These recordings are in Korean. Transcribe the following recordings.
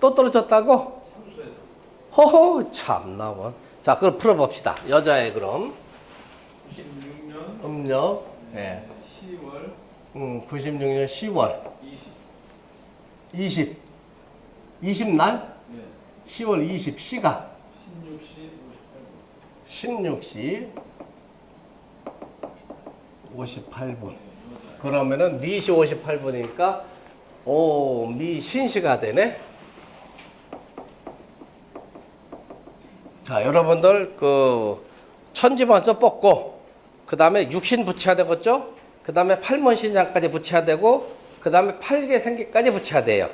또 떨어졌다고? 허허 참나 뭐. 자 그럼 풀어봅시다. 여자의 그럼 96년 음력 예. 10월 음, 96년 10월 20 20 20날 네. 10월 20 시가 16시 58분 16시 58분. 그러면은 4시 58분이니까 오, 미 신시가 되네. 자, 여러분들 그 천지만서 뽑고 그 다음에 육신 붙여야 되겠죠? 그 다음에 팔문신장까지 붙여야 되고 그 다음에 팔개 생기까지 붙여야 돼요.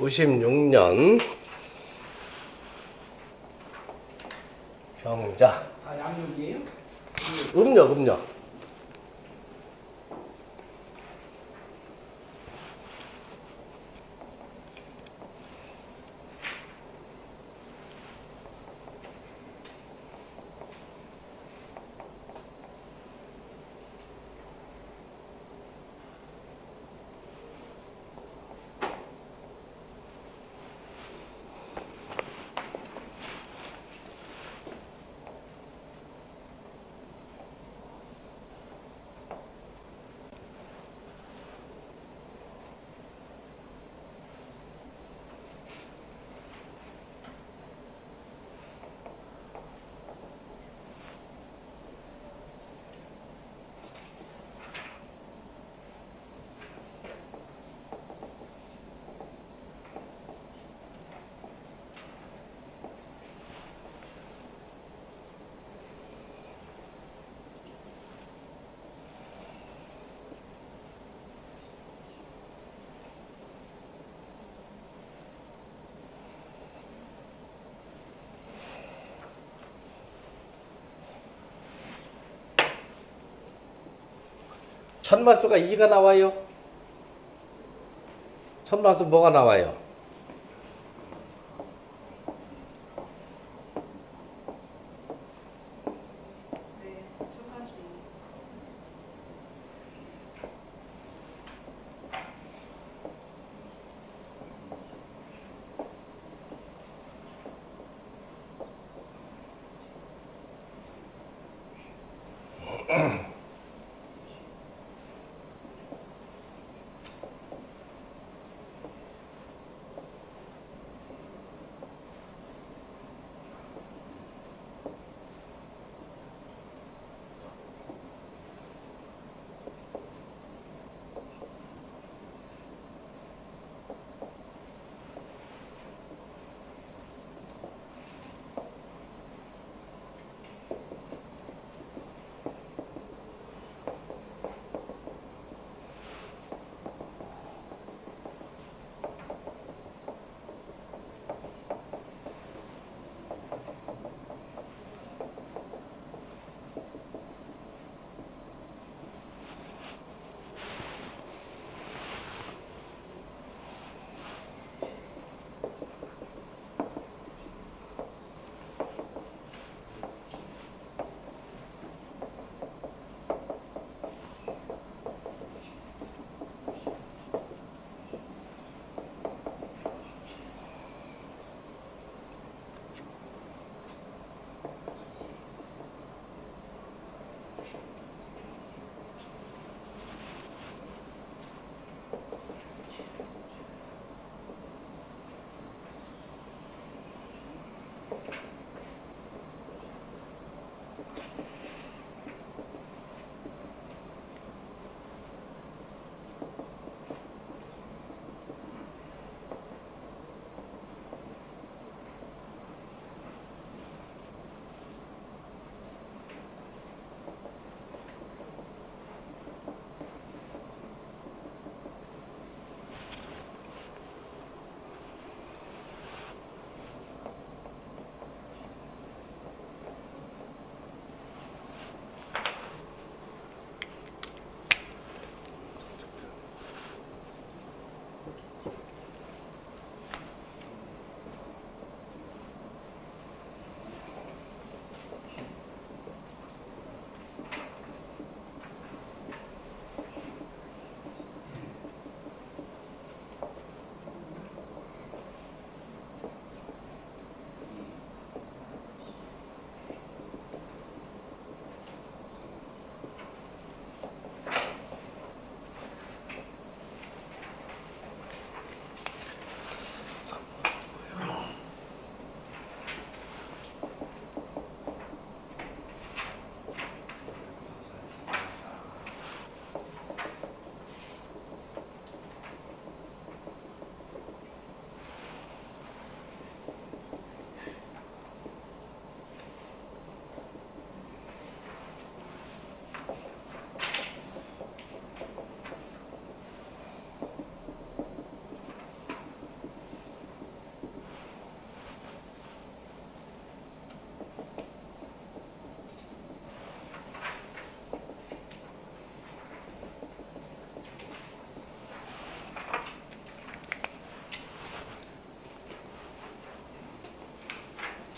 (96년) 병자 아 양육이에요? 음력 음력 천마수가 2가 나와요. 천마수 뭐가 나와요?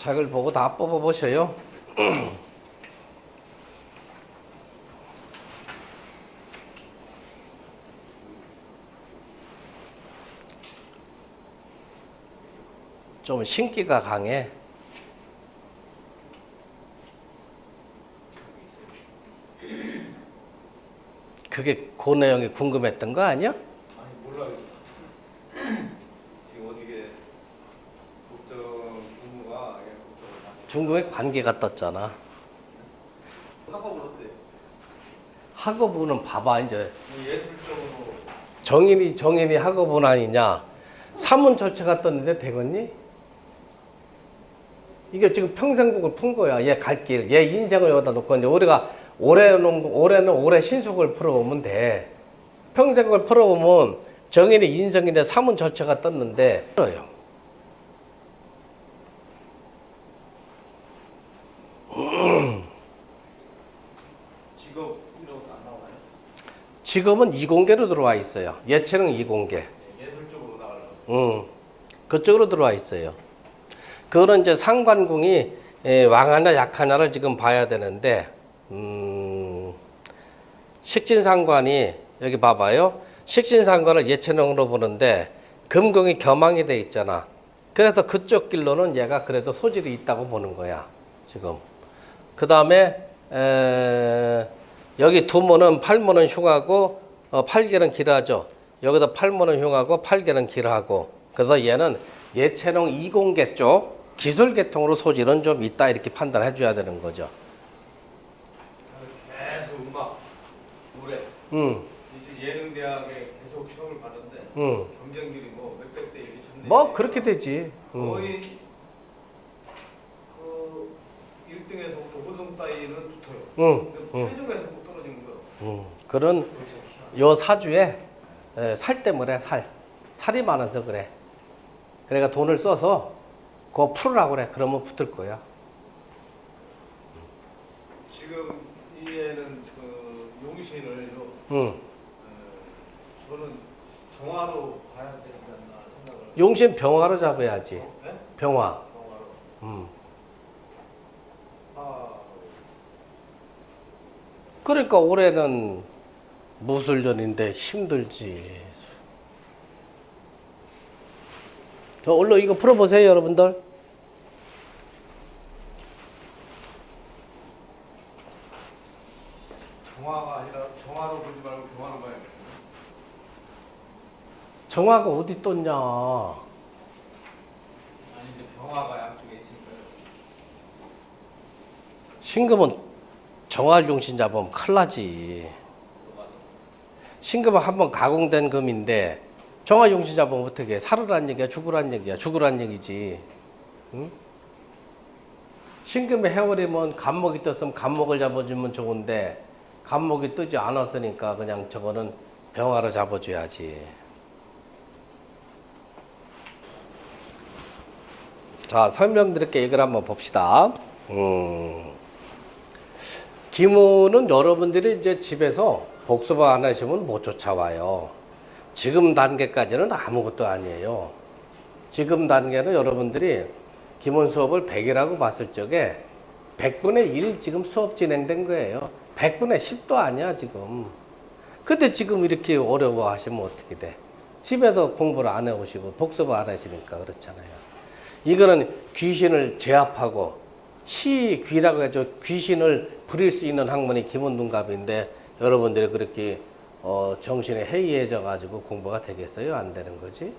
책을 보고 다 뽑아 보셔요. 좀 신기가 강해. 그게 그 내용이 궁금했던 거 아니야? 아니 몰라요. 지금 어떻게 국정 부모가 예, 국정을 다 중국의 관계가 떴잖아. 학업은 어때? 학업부는 봐봐 이제 뭐 예술적으로 정인이 정인이 학업은 아니냐 사문 절차가 떴는데 되겠니? 이게 지금 평생국을 푼 거야. 얘 갈 길, 얘 인생을 여기다 놓고 이제 우리가 올해는 올해는 올해 신숙을 풀어오면 돼. 평생을 풀어오면 정인이 인생인데 사문 절차가 떴는데 풀어요. 직업 이런 것도 안 나오나요? 지금은 이공계로 들어와 있어요. 예체능 이공계. 예, 예술적으로 나가려고. 음, 그쪽으로 들어와 있어요. 그거는 이제 상관궁이 에, 왕하냐 약하냐를 지금 봐야 되는데, 음, 식진상관이 여기 봐봐요. 식진상관을 예체능으로 보는데 금궁이 겸황이 돼 있잖아. 그래서 그쪽 길로는 얘가 그래도 소질이 있다고 보는 거야. 지금. 그 다음에 여기 두모는 팔모는 흉하고 어, 팔개는 길하죠. 여기도 팔모는 흉하고 팔개는 길하고 그래서 얘는 예체능 이공계 쪽 기술 계통으로 소질은 좀 있다 이렇게 판단해 줘야 되는 거죠. 계속 음악, 노래. 음, 이제 예능대학에 계속 시험을 봤는데 음. 경쟁률이 뭐 몇백 대 일이 쳤네. 뭐 그렇게 되지. 음. 거의 그 1등에서부터 호성 사이는 붙어요. 음, 근데 최종에서 못 떨어지는 거예요. 음. 그런. 요 사주에 에, 살 때문에 살 살이 많아서 그래. 그러니까 돈을 써서 그거 풀으라고 그래. 그러면 붙을 거야. 지금 이 애는 그 용신을요. 음. 어, 저는 정화로 봐야 않나 생각을. 용신 병화로 잡아야지. 네? 병화. 정화로. 음. 아, 그러니까 올해는 무술년인데 힘들지. 저 얼른 이거 풀어보세요, 여러분들. 정화가 아니라 정화로 보지 말고 병화로 봐야 돼. 정화가 어디 떴냐? 아니 이제 병화가 양쪽에 있으니까요. 신금은 정화를 용신 잡으면 큰일 나지. 신금은 한번 가공된 금인데 정화 용신 잡으면 어떻게 해? 살으란 얘기야, 죽으란 얘기야, 죽으란 얘기지. 응? 신금에 해오리면 간목이 떴으면 간목을 잡아주면 좋은데 간목이 뜨지 않았으니까 그냥 저거는 병화로 잡아줘야지. 자, 설명드릴게 이걸 한번 봅시다. 음. 기무는 여러분들이 이제 집에서 복수방 안 하시면 못 쫓아와요. 지금 단계까지는 아무것도 아니에요. 지금 단계는 여러분들이 기본 수업을 100이라고 봤을 적에 100분의 1 지금 수업 진행된 거예요. 100분의 10도 아니야, 지금. 근데 지금 이렇게 어려워 하시면 어떻게 돼? 집에서 공부를 안 해오시고 복습을 안 하시니까 그렇잖아요. 이거는 귀신을 제압하고 치귀라고 해서 귀신을 부릴 수 있는 학문이 기본둔갑인데 여러분들이 그렇게 어, 정신이 해이해져 가지고 공부가 되겠어요? 안 되는 거지?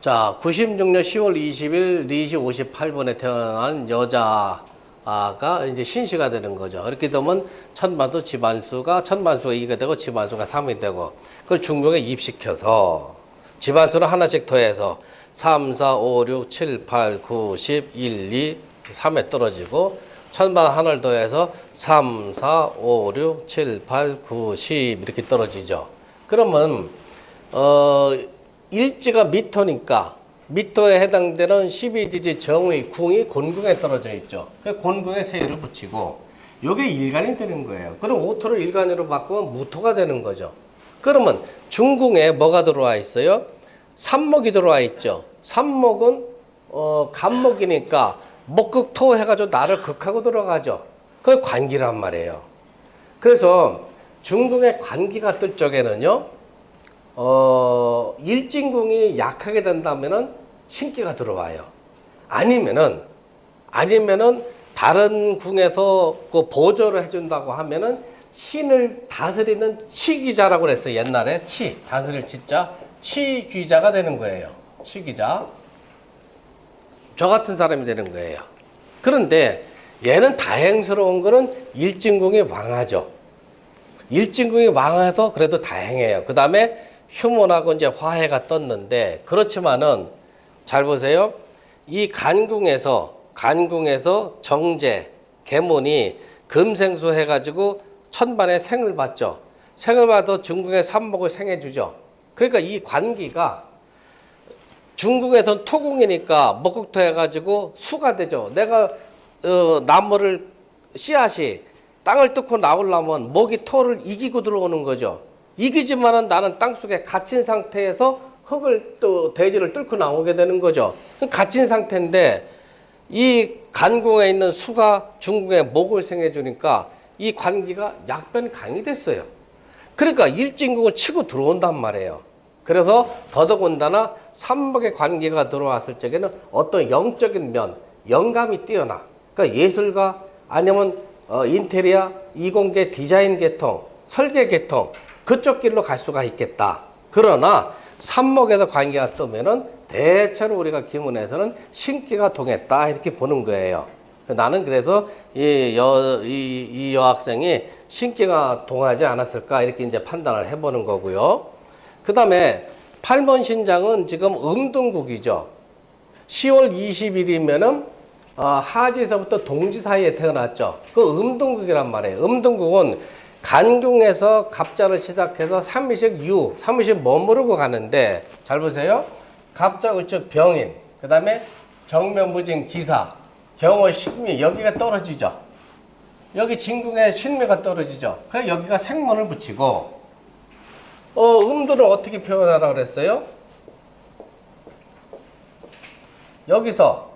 자, 96년 10월 20일 4시 58분에 태어난 여자가 이제 신시가 되는 거죠. 이렇게 되면 천만수 집안수가 천만수가 2가 되고 집안수가 3이 되고 그걸 중명에 입시켜서 집안수를 하나씩 더해서 3, 4, 5, 6, 7, 8, 9, 10, 1, 2, 3에 떨어지고 천만 하나를 더해서 3, 4, 5, 6, 7, 8, 9, 10 이렇게 떨어지죠. 그러면 어 일지가 미터니까 미터에 해당되는 12지지 정의 궁이 곤궁에 떨어져 있죠. 그 곤궁에 세일을 붙이고 요게 일간이 되는 거예요. 그럼 오토를 일간으로 바꾸면 무토가 되는 거죠. 그러면 중궁에 뭐가 들어와 있어요? 삼목이 들어와 있죠. 삼목은 어, 간목이니까 목극토 해가지고 나를 극하고 들어가죠. 그건 관기란 말이에요. 그래서 중궁의 관기가 뜰 적에는요, 어, 일진궁이 약하게 된다면은 신기가 들어와요. 아니면은, 아니면은 다른 궁에서 그 보조를 해준다고 하면은 신을 다스리는 치기자라고 그랬어요. 옛날에 치, 다스릴 치자, 치귀자가 되는 거예요. 치기자. 저 같은 사람이 되는 거예요. 그런데 얘는 다행스러운 거는 일진궁이 왕하죠. 일진궁이 왕해서 그래도 다행해요. 그 다음에 휴문하고 이제 화해가 떴는데 그렇지만은 잘 보세요. 이 간궁에서 간궁에서 정제 계문이 금생수 해가지고 천반에 생을 받죠. 생을 받아 중궁의 삼목을 생해주죠. 그러니까 이 관기가 중국에서는 토궁이니까 목국토 해가지고 수가 되죠. 내가 어, 나무를 씨앗이 땅을 뚫고 나오려면 목이 토를 이기고 들어오는 거죠. 이기지만은 나는 땅 속에 갇힌 상태에서 흙을 또 대지를 뚫고 나오게 되는 거죠. 갇힌 상태인데 이 간궁에 있는 수가 중국의 목을 생해 주니까 이 관기가 약변 강이 됐어요. 그러니까 일진궁을 치고 들어온단 말이에요. 그래서 더더군다나 삼복의 관계가 들어왔을 적에는 어떤 영적인 면, 영감이 뛰어나. 그러니까 예술가 아니면 어, 인테리어, 이공계 디자인 계통, 설계 계통 그쪽 길로 갈 수가 있겠다. 그러나 삼목에서 관계가 뜨면은 대체로 우리가 기문에서는 신기가 동했다 이렇게 보는 거예요. 나는 그래서 이, 여, 이, 이 여학생이 신기가 동하지 않았을까 이렇게 이제 판단을 해보는 거고요. 그 다음에 8번 신장은 지금 음등국이죠. 10월 20일이면은 어, 하지에서부터 동지 사이에 태어났죠. 그 음등국이란 말이에요. 음등국은 간궁에서 갑자를 시작해서 삼위식 유, 삼위식 머무르고 가는데 잘 보세요. 갑자 우측 병인, 그 다음에 정면무진 기사, 경어 신미 여기가 떨어지죠. 여기 진궁에 신미가 떨어지죠. 그래서 여기가 생문을 붙이고 어, 음도를 어떻게 표현하라 그랬어요? 여기서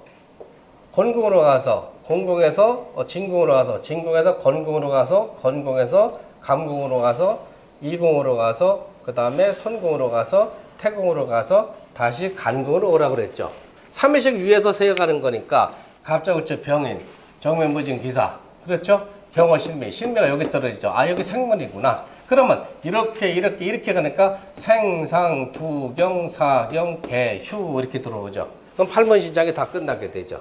건궁으로 가서 공궁에서 어, 진궁으로 가서 진궁에서 건궁으로 가서 건궁에서 감궁으로 가서 이궁으로 가서 그 다음에 손궁으로 가서 태궁으로 가서 다시 간궁으로 오라고 그랬죠. 삼위식 위에서 세어가는 거니까 갑자기 병인, 정면무진 기사 그렇죠? 경어 신미, 신미가 여기 떨어지죠. 아 여기 생문이구나. 그러면 이렇게 이렇게 이렇게 가니까 생상, 두경, 사경, 개, 휴 이렇게 들어오죠. 그럼 팔문 신장이 다 끝나게 되죠.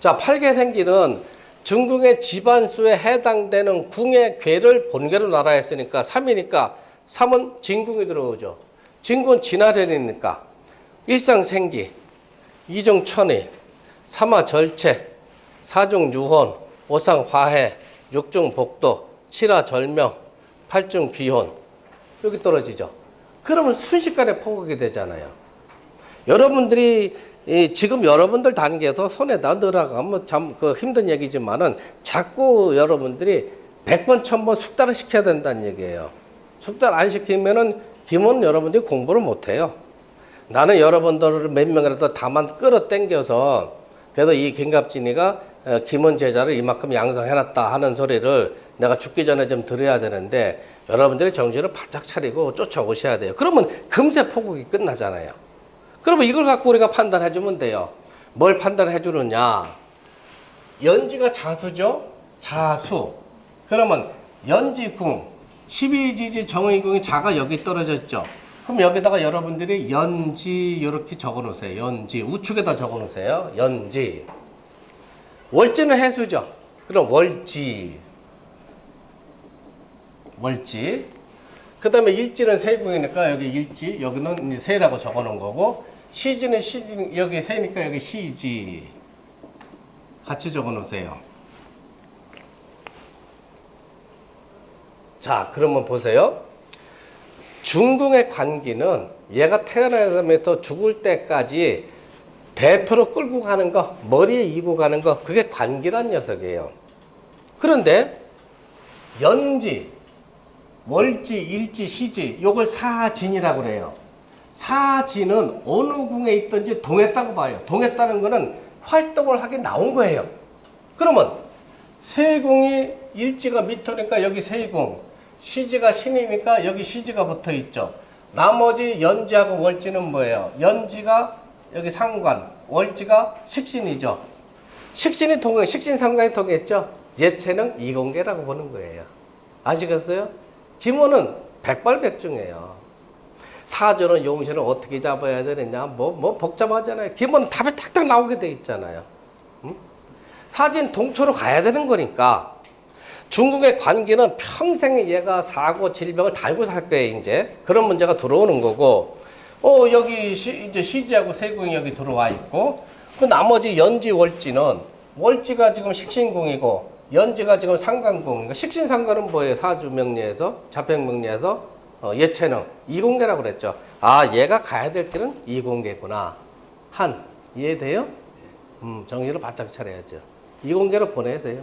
자, 팔계생기는 중궁의 집안수에 해당되는 궁의 괴를 본괴로 나라 했으니까 3이니까 3은 진궁이 들어오죠. 진궁은 진화련이니까 일상생기, 이중천의, 삼화절체, 사중유혼, 오상화해, 육중복도, 칠화절명, 팔중비혼 여기 떨어지죠. 그러면 순식간에 포격이 되잖아요. 여러분들이 이 지금 여러분들 단계에서 손에다 넣으라고 참그 힘든 얘기지만은 자꾸 여러분들이 100번, 1000번 숙달을 시켜야 된다는 얘기예요. 숙달 안 시키면은 김은 여러분들이 공부를 못 해요. 나는 여러분들을 몇 명이라도 다만 끌어 당겨서 그래도 이 김갑진이가 어, 김원 제자를 이만큼 양성해놨다 하는 소리를 내가 죽기 전에 좀 들어야 되는데 여러분들이 정신을 바짝 차리고 쫓아오셔야 돼요. 그러면 금세 포국이 끝나잖아요. 그러면 이걸 갖고 우리가 판단해 주면 돼요. 뭘 판단해 주느냐? 연지가 자수죠? 자수. 그러면 연지궁, 12지지 정의궁이 자가 여기 떨어졌죠? 그럼 여기다가 여러분들이 연지 이렇게 적어 놓으세요. 연지. 우측에다 적어 놓으세요. 연지. 월지는 해수죠. 그럼 월지. 월지. 그 다음에 일지는 세궁이니까 여기 일지, 여기는 세라고 적어 놓은 거고, 시지는 시지, 여기 세니까 여기 시지. 같이 적어 놓으세요. 자, 그러면 보세요. 중궁의 관기는 얘가 태어나면서 죽을 때까지 대표로 끌고 가는 거, 머리에 이고 가는 거, 그게 관기란 녀석이에요. 그런데 연지, 월지, 일지, 시지, 요걸 사진이라고 그래요. 사지는 어느 궁에 있든지 동했다고 봐요. 동했다는 거는 활동을 하게 나온 거예요. 그러면 세궁이 일지가 미터니까 여기 세궁, 시지가 신이니까 여기 시지가 붙어 있죠. 나머지 연지하고 월지는 뭐예요? 연지가 여기 상관, 월지가 식신이죠. 식신이 통해, 식신 상관이 통했죠. 예체는 이공계라고 보는 거예요. 아시겠어요? 기본은 백발백중이에요. 사조는 용신을 어떻게 잡아야 되느냐, 뭐, 뭐 복잡하잖아요. 기본 답이 탁탁 나오게 돼 있잖아요. 음? 사진 동초로 가야 되는 거니까 중국의 관계는 평생 얘가 사고 질병을 달고 살 거예요, 이제. 그런 문제가 들어오는 거고, 어, 여기 시, 이제 시지하고 세궁이 여기 들어와 있고, 그 나머지 연지 월지는 월지가 지금 식신궁이고, 연지가 지금 상관궁. 그러니까 식신상관은 뭐예요? 사주 명리에서, 자평 명리에서, 어, 예체능. 이공계라고 그랬죠. 아, 얘가 가야 될 길은 이공계구나. 한. 이해돼요? 음, 정신을 바짝 차려야죠. 이공계로 보내야 돼요.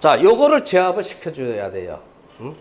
자, 요거를 제압을 시켜줘야 돼요. 음?